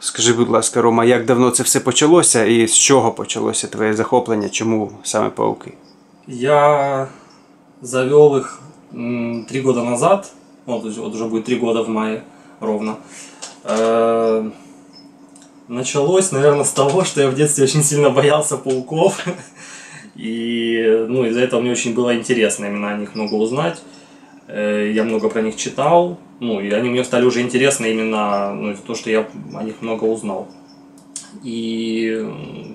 Скажи, будь ласка, Рома, як давно це все почалося і з чого почалося твоє захоплення? Чому саме пауки? Я завел их м, три года назад, вот, вот уже будет три года в мае ровно. Э, Началось, наверное, с того, что я в детстве очень сильно боялся пауков. И ну, из-за этого мне очень было интересно именно о них много узнать. Э, Я много про них читал, ну, и они мне стали уже интересны именно ну, того, что я о них много узнал. И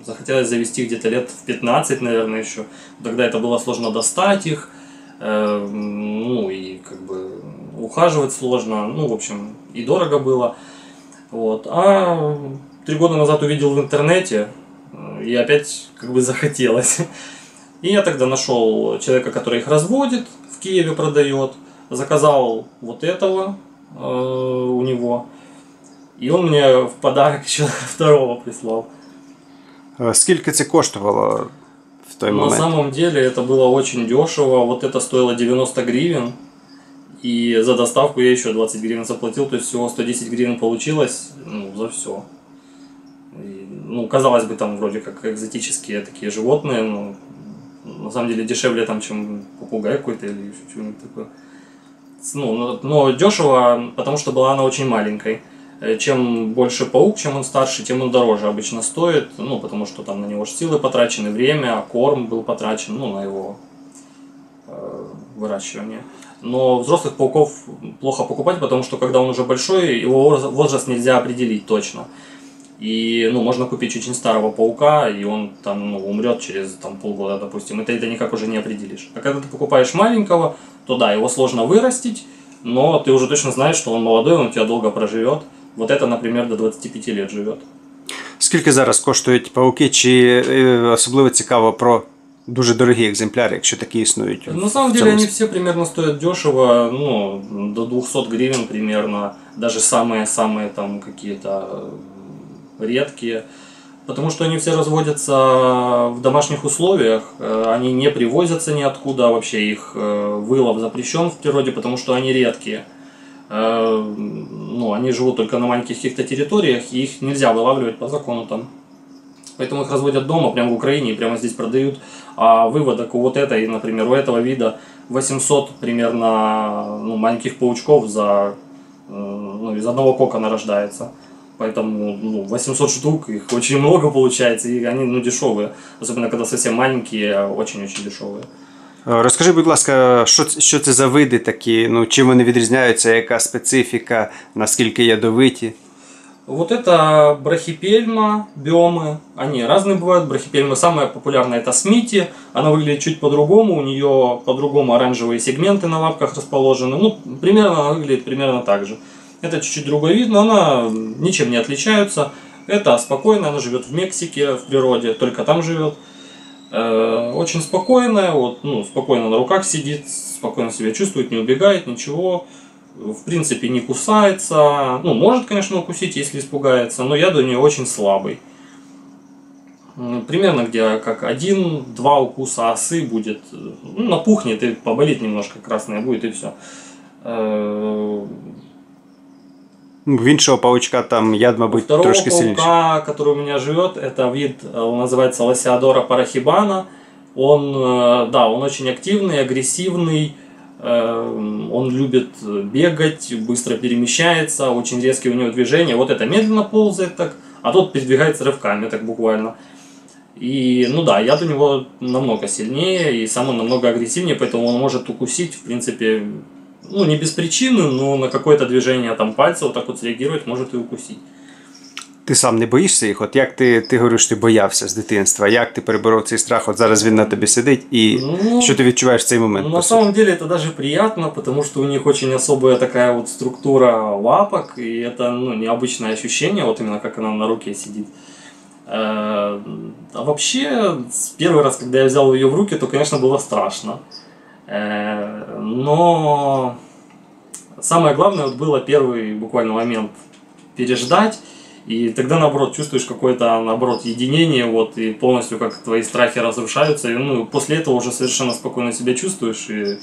захотелось завести где-то лет в 15, наверное, еще. Тогда это было сложно достать их, э, ну и как бы ухаживать сложно, ну, в общем, и дорого было. Вот. А три года назад увидел в интернете, э, и опять как бы захотелось. И я тогда нашел человека, который их разводит, в Киеве продает, заказал вот этого э, у него, и он мне в подарок еще второго прислал. Е, Скільки це коштувало в той На момент? самом деле это было очень дешево. Вот это стоило 90 гривен. И за доставку я еще 20 гривен заплатил. То есть всего 110 гривен получилось ну, за все. ну, казалось бы, там вроде как экзотические такие животные, но на самом деле дешевле там, чем попугай какой-то или что-нибудь такое. Ну, но, дешево, потому что была она очень маленькой. Э, Чем больше паук, чем он старше, тем он дороже обычно стоит. Ну, потому что там на него силы потрачены, время, корм был потрачен, ну, на его э, выращивание. Но взрослых пауков плохо покупать, потому что когда он уже большой, его воз- возраст нельзя определить точно. И ну, можно купить очень старого паука, и он там ну, умрет через там, полгода, допустим. Это, это никак уже не определишь. А когда ты покупаешь маленького, то да, его сложно вырастить, но ты уже точно знаешь, что он молодой, он у тебя долго проживет. Вот это, например, до 25 лет живет. Скільки зараз коштують пауки? Чи е, особливо цікаво про дуже дорогі екземпляри, якщо такі існують? На самом в деле цьому они все примерно стоят дешево, ну, до 200 гривен примерно, даже самые-самые там какие-то э, редкие. Потому что они все разводятся в домашних условиях, э, они не привозятся ниоткуда, вообще их э, вылов запрещен в природе, потому что они редкие. Э, Ну, они живут только на маленьких каких-то территориях, и их нельзя вылавливать по закону там. Поэтому их разводят дома, прямо в Украине, и прямо здесь продают. А выводок у вот этой, например, у этого вида 800 примерно ну, маленьких паучков за, ну, из одного кокона рождается. Поэтому ну, 800 штук, их очень много получается, и они ну, дешевые. Особенно когда совсем маленькие, очень-очень дешевые. Е, Розкажи, будь ласка, що, це- що це за види такі? Ну, чим вони відрізняються, яка специфіка, наскільки ядовиті? Вот это брахипельма, биомы, они разные бывают. Брахипельмы самая популярная это смити, она выглядит чуть по-другому, у нее по-другому оранжевые сегменты на лапках расположены. Ну, примерно она выглядит примерно так же. Это чуть-чуть другой вид, но она ничем не отличаются. Это спокойно, она живет в Мексике, в природе, только там живет. Э, Очень спокойная, вот, ну, спокойно на руках сидит, спокойно себя чувствует, не убегает, ничего в принципе не кусается. Ну, может, конечно, укусить, если испугается, но яд у нее очень слабый. Примерно где как один-два укуса осы будет. э, Ну, напухнет и поболит немножко, красная будет и все. В іншого паучка там яд, мабуть, Второго трошки сильніший. паука, который у меня живет, это вид, э, он называется Лосиадора парахибана. Он, э, да, он очень активный, агрессивный, э, он любит бегать, быстро перемещается, очень резкие у него движения. Вот это медленно ползает так, а тот передвигается рывками так буквально. И, ну да, яд у него намного сильнее, и сам он намного агрессивнее, поэтому он может укусить, в принципе, ну, не без причины, но на какое-то движение там пальца вот так вот среагировать может и укусить. Ти сам не боїшся їх? От як ти, ти говориш, ти боявся з дитинства? Як ти переборов цей страх? От зараз він на тобі сидить, і Ну, що ти відчуваєш в цей момент? Ну, по на суті? самом деле это даже приятно, потому что у них очень особая такая вот структура лапок, и это ну, необычное ощущение, вот именно как она на руке сидит. Э, А вообще, с первый раз, когда я взял ее в руки, то, конечно, было страшно. Э, Но самое главное вот было первый буквально момент переждать, и тогда, наоборот, чувствуешь какое-то, наоборот, единение, вот, и полностью как твои страхи разрушаются, и, ну, после этого уже совершенно спокойно себя чувствуешь, и,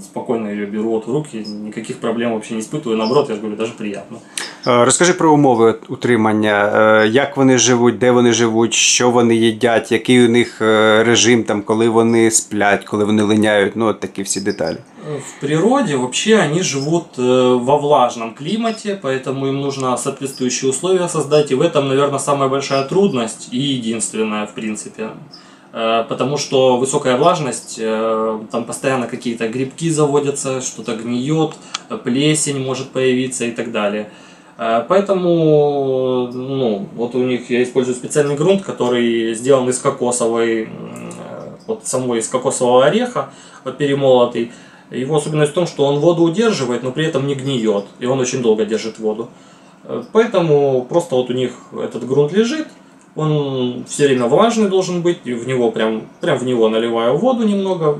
спокойно ее беру вот в руки, никаких проблем вообще не испытываю, наоборот, я же говорю, даже приятно. Е, Розкажи про умови утримання, Е, як вони живуть, де вони живуть, що вони їдять, який у них е, режим, там, коли вони сплять, коли вони линяють, ну от такі всі деталі. В природе вообще они живут э, во влажном климате, поэтому им нужно соответствующие условия создать. И в этом, наверное, самая большая трудность и единственная, в принципе. Э, Потому что высокая влажность, э, там постоянно какие-то грибки заводятся, что-то гниет, плесень может появиться и так далее. Э, Поэтому, ну, вот у них я использую специальный грунт, который сделан из кокосовой, вот самой из кокосового ореха, вот перемолотый. Его особенность в том, что он воду удерживает, но при этом не гниет, и он очень долго держит воду. Поэтому просто вот у них этот грунт лежит, он все время влажный должен быть, и в него прям, прям в него наливаю воду немного,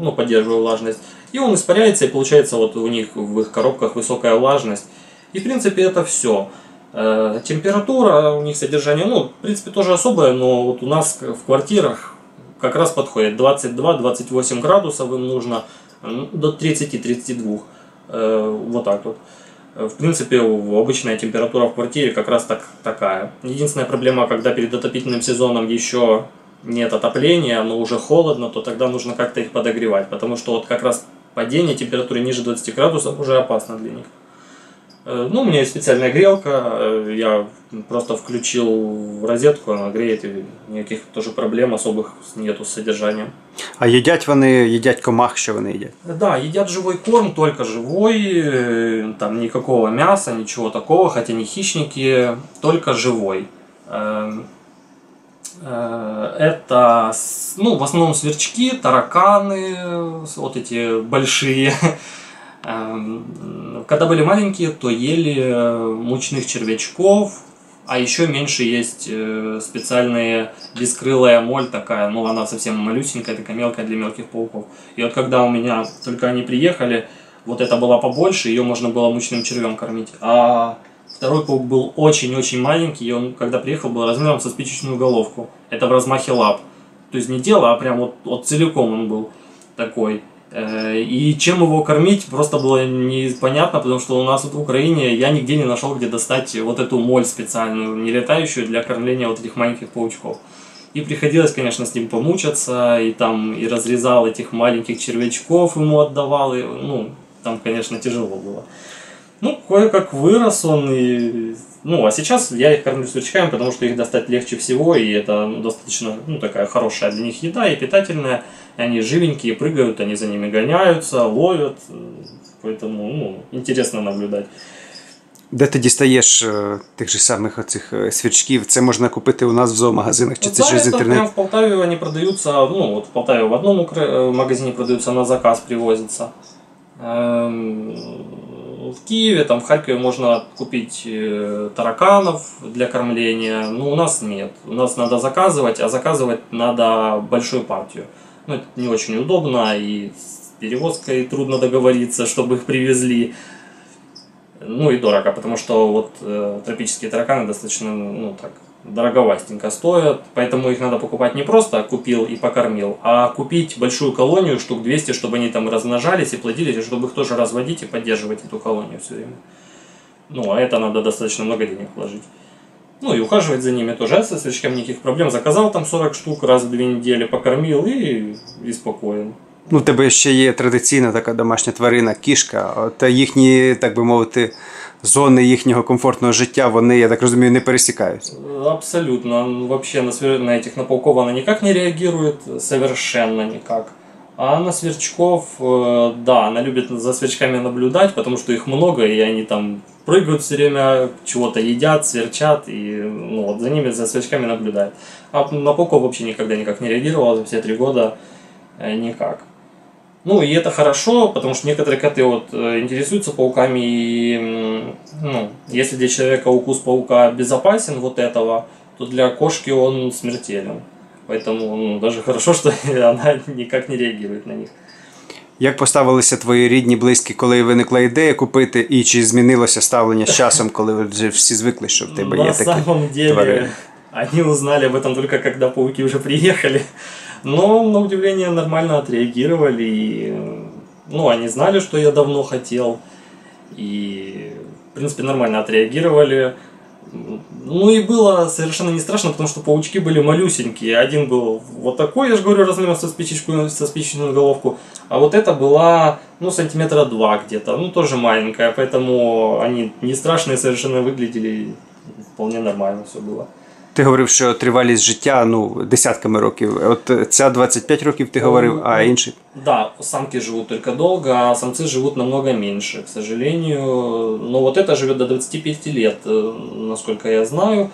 ну, поддерживаю влажность, и он испаряется, и получается вот у них в их коробках высокая влажность. И в принципе это все. Температура у них содержание, ну, в принципе, тоже особая, но вот у нас в квартирах как раз подходит 22-28 градусов им нужно, ну, до 30-32, э, вот так вот. Э, В принципе, обычная температура в квартире как раз так, такая. Единственная проблема, когда перед отопительным сезоном еще нет отопления, но уже холодно, то тогда нужно как-то их подогревать, потому что вот как раз падение температуры ниже 20 градусов уже опасно для них. Э, Ну, у меня есть специальная грелка, э, я просто включил в розетку, она греет, и никаких тоже проблем особых нету с содержанием. А їдять вони, їдять комах, що вони їдять. Да, едят живой корм, только живой, э, там никакого мяса, ничего такого, хотя они хищники, только живой. Эм, э, Это, с- ну, в основном сверчки, тараканы, с- вот эти большие. Эм, Когда были маленькие, то ели э, мучных червячков, а еще меньше есть э, специальные бескрылая моль такая, ну она совсем малюсенькая, такая мелкая для мелких пауков. И вот когда у меня только они приехали, вот это была побольше, ее можно было мучным червем кормить. А второй паук был очень-очень маленький, и он, когда приехал, был размером со спичечную головку. Это в размахе лап. То есть не тело, а прям вот, вот целиком он был такой. Э, И чем его кормить, просто было непонятно, потому что у нас вот в Украине я нигде не нашел, где достать вот эту моль специальную, не летающую для кормления вот этих маленьких паучков. И приходилось, конечно, с ним помучаться, и там и разрезал этих маленьких червячков ему отдавал, и, ну, там, конечно, тяжело было. Ну, кое-как вырос он, и, ну, а сейчас я их кормлю сверчками, потому что их достать легче всего, и это ну, достаточно, ну, такая хорошая для них еда и питательная, и они живенькие, прыгают, они за ними гоняются, ловят, э, поэтому, ну, интересно наблюдать. Де ти дістаєш е, тих же самих оцих е, свічків? Це можна купити у нас в зоомагазинах, чи це да, через это інтернет? прям в Полтаве они продаются, ну вот в Полтаве в одном укр- э, магазине продаются на заказ, привозятся. Эм, В Киеве, там в Харькове можно купить э, тараканов для кормления, но у нас нет. У нас надо заказывать, а заказывать надо большую партию. Ну, это не очень удобно, и с перевозкой трудно договориться, чтобы их привезли. Ну и дорого, потому что вот э, тропические тараканы достаточно, ну так, дороговастенько стоят, поэтому их надо покупать не просто купил и покормил, а купить большую колонию, штук 200, чтобы они там размножались и плодились, и чтобы их тоже разводить и поддерживать эту колонию все время. Ну, а это надо достаточно много денег вложить. Ну и ухаживать за ними тоже. А со свечками никаких проблем. Заказал там 40 штук раз в две недели, покормил и, и спокоен. Ну, в тебе ще є традиційна така домашня тварина, кішка, от їхні, так би мовити, зони їхнього комфортного життя, вони, я так розумію, не пересікаються. Абсолютно. Вообще на, свер- на этих на пауков она никак не реагирует, совершенно никак. А на сверчков, э, да, она любит за сверчками наблюдать, потому что их много, и они там прыгают все время, чего-то едят, сверчат, и ну, вот за ними, за сверчками наблюдает. А на пауков вообще никогда никак не реагировала за все три года, э, никак. Ну, и это хорошо, потому что некоторые коты вот э, интересуются пауками, и, ну, если для человека укус паука безопасен вот этого, то для кошки он смертелен. Поэтому ну, даже хорошо, что она никак не реагирует на них. Як поставилися твої рідні, близькі, коли виникла ідея купити, і чи змінилося ставлення з часом, коли ви вже всі звикли, що в тебе на є такі самом деле, тварини? они узнали об этом только когда пауки уже приехали. Но, на удивление, нормально отреагировали. И, ну, они знали, что я давно хотел. И, в принципе, нормально отреагировали. Ну и было совершенно не страшно, потому что паучки были малюсенькие. Один был вот такой, я же говорю, размером со спичечку, со спичечную головку. А вот это была, ну, сантиметра два где-то. Ну, тоже маленькая, поэтому они не страшные совершенно выглядели. Вполне нормально все было. Ти говорив, що тривалість життя ну, десятками років. От е, ця 25 років ти говорив, а інші. Да, самки живут только долго, а самцы живут намного меньше, к сожалению. Но вот это живет до 25 лет, э, насколько я знаю.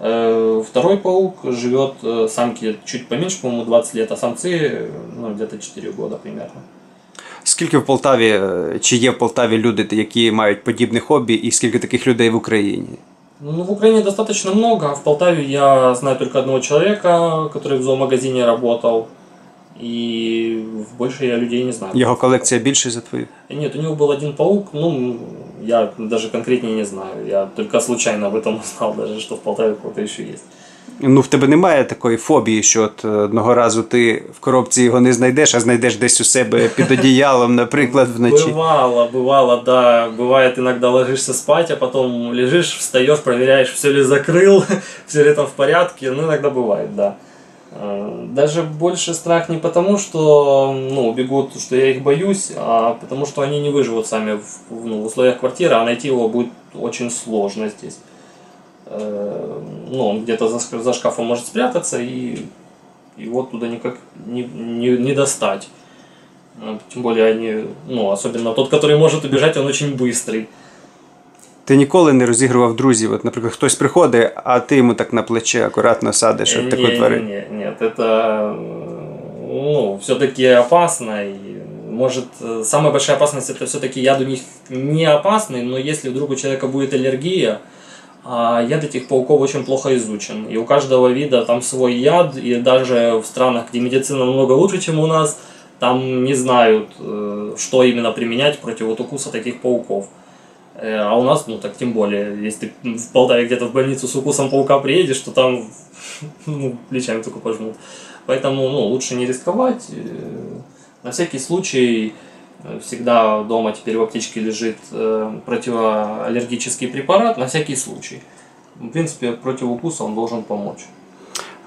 Э, Второй паук живет, э, самки чуть поменьше, по-моему, 20 лет, а самцы э, ну, где-то 4 года примерно. Скільки в Полтаві, е, чи є в Полтаві люди, які мають подібне хобі, і скільки таких людей в Україні? Ну, в Украине достаточно много. а В Полтаве я знаю только одного человека, который в зоомагазине работал. И больше я людей не знаю. Його колекція більше за твою? Нет, у него был один паук, ну, я даже конкретнее не знаю. Я только случайно об этом узнал, даже что в Полтаве кто-то еще есть. Ну, в тебе немає такої фобії, що от е, одного разу ти в коробці його не знайдеш, а знайдеш десь у себе під одіялом, наприклад, вночі. Бывало, бывало, да. Бывает, иногда ложишься спать, а потом лежишь, встаешь, проверяешь, все ли закрыл, все ли там в порядке. Ну, иногда бывает, да. Э, Даже больше страх не потому, что ну, бегут, что я их боюсь, а потому что они не выживут сами в, в, ну, в условиях квартиры, а найти его будет очень сложно здесь. Э, Ну, он где-то за, шк- за шкафом может спрятаться, и его туда никак не, не, не достать. Ну, Тем более они, ну, особенно тот, который может убежать, он очень быстрый. Ти ніколи не розігрував друзів. От, наприклад, хтось приходить, а ти йому так на плече акуратно садиш от таку Не, тварину. не, не, нет, это э, ну, все-таки опасно. И, может, э, самая большая опасность это все-таки яд у них не опасный, но если вдруг у человека будет аллергия, а яд этих пауков очень плохо изучен. И у каждого вида там свой яд, и даже в странах, где медицина намного лучше, чем у нас, там не знают, э, что именно применять против вот укуса таких пауков. Э, А у нас, ну так тем более, если ты в Полтаве где-то в больницу с укусом паука приедешь, то там ну, плечами только пожмут. Поэтому ну, лучше не рисковать. Э, На всякий случай всегда дома теперь в аптечке лежит э, противоаллергический препарат, на всякий случай. В принципе, против укуса он должен помочь.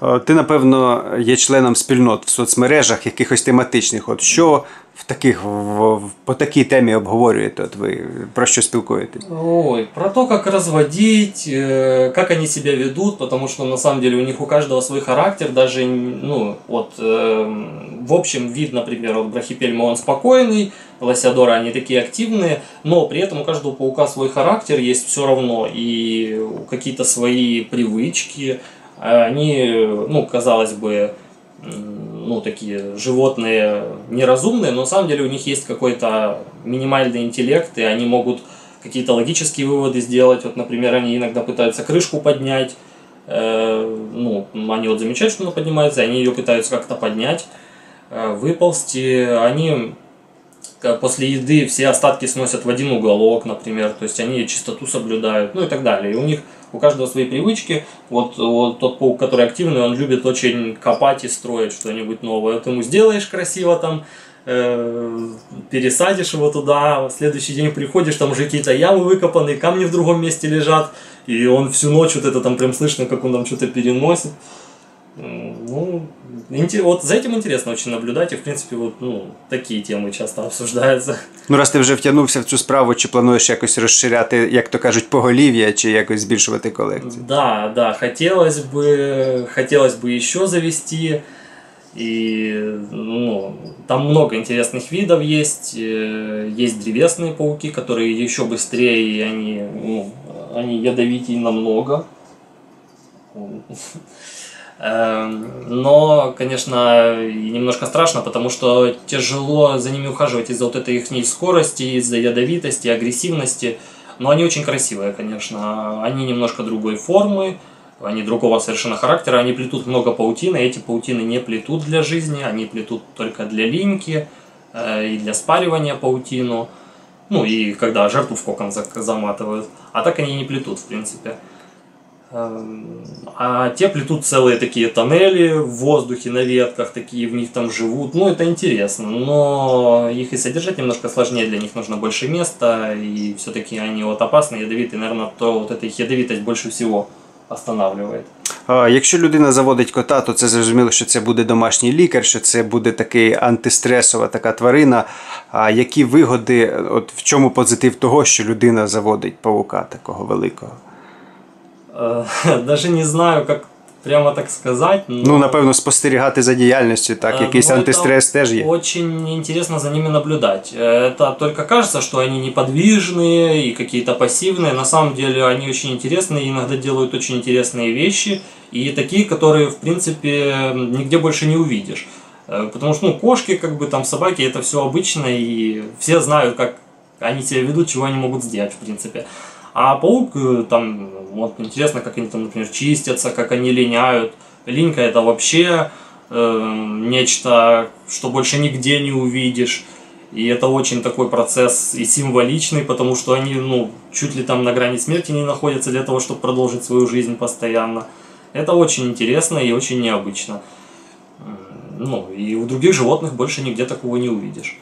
Е, Ти, напевно, є членом спільнот в соцмережах, якихось тематичних. От що в таких в, в- по такій темі обговорюєте? От ви про що спілкуєтесь? Ой, про то, как разводить, э, как они себя ведут, потому что на самом деле у них у каждого свой характер, даже, ну, вот, эм, в общем, вид, например, вот брахипельма, он спокойный, лосядора, они такие активные, но при этом у каждого паука свой характер есть все равно, и какие-то свои привычки, э, они, ну, казалось бы, м, ну, такие животные неразумные, но на самом деле у них есть какой-то минимальный интеллект, и они могут какие-то логические выводы сделать. Вот, например, они иногда пытаются крышку поднять. Э, ну, они вот замечают, что она поднимается, и они ее пытаются как-то поднять, э, выползти. Они после еды все остатки сносят в один уголок, например, то есть они чистоту соблюдают, ну и так далее. И у них у каждого свои привычки. Вот, вот тот паук, который активный, он любит очень копать и строить что-нибудь новое. Вот ему сделаешь красиво там, э, пересадишь его туда, в следующий день приходишь, там уже какие-то ямы выкопаны, камни в другом месте лежат, и он всю ночь вот это там прям слышно, как он там что-то переносит. Ну, вот за этим интересно очень наблюдать, и в принципе вот ну, такие темы часто обсуждаются. Ну, раз ти вже втягнувся в цю справу, чи плануєш якось розширяти, як то кажуть, поголів'я, чи якось збільшувати колекцію? Да, да, хотелось бы, хотелось бы еще завести. И ну, там много интересных видов есть. Э, Есть древесные пауки, которые еще быстрее, и они, ну, они ядовитее намного. Эм, Но, конечно, немножко страшно, потому что тяжело за ними ухаживать из-за вот этой их скорости, из-за ядовитости, агрессивности. Но они очень красивые, конечно. Они немножко другой формы, они другого совершенно характера, они плетут много паутины, эти паутины не плетут для жизни, они плетут только для линьки э, и для спаривания паутину. Ну и когда жертву в кокон заматывают. А так они не плетут, в принципе. Эм, А те плетут целые такие тоннели в воздухе, на ветках, такие в них там живут. Ну, это интересно, но их и содержать немножко сложнее, для них нужно больше места, и все-таки они вот опасные, ядовитые, наверное, то вот эта их ядовитость больше всего останавливает. А, Якщо людина заводить кота, то це зрозуміло, що це буде домашній лікар, що це буде такий антистресова така тварина. А які вигоди, от в чому позитив того, що людина заводить павука такого великого? Э, Даже не знаю, как прямо так сказать. но- Ну, напевно, спостерігати за діяльністю, так, Э, якийсь ну, это антистрес теж є. Очень интересно за ними наблюдать. Э, Это только кажется, что они неподвижные и какие-то пассивные. На самом деле они очень интересные, иногда делают очень интересные вещи. И такие, которые, в принципе, нигде больше не увидишь. Э, Потому что, ну, кошки, как бы там собаки, это все обычно, и все знают, как они себя ведут, чего они могут сделать, в принципе. А паук, э, там, вот интересно, как они там, например, чистятся, как они линяют. Линька это вообще э, нечто, что больше нигде не увидишь. И это очень такой процесс и символичный, потому что они, ну, чуть ли там на грани смерти не находятся для того, чтобы продолжить свою жизнь постоянно. Это очень интересно и очень необычно. Ну, и у других животных больше нигде такого не увидишь.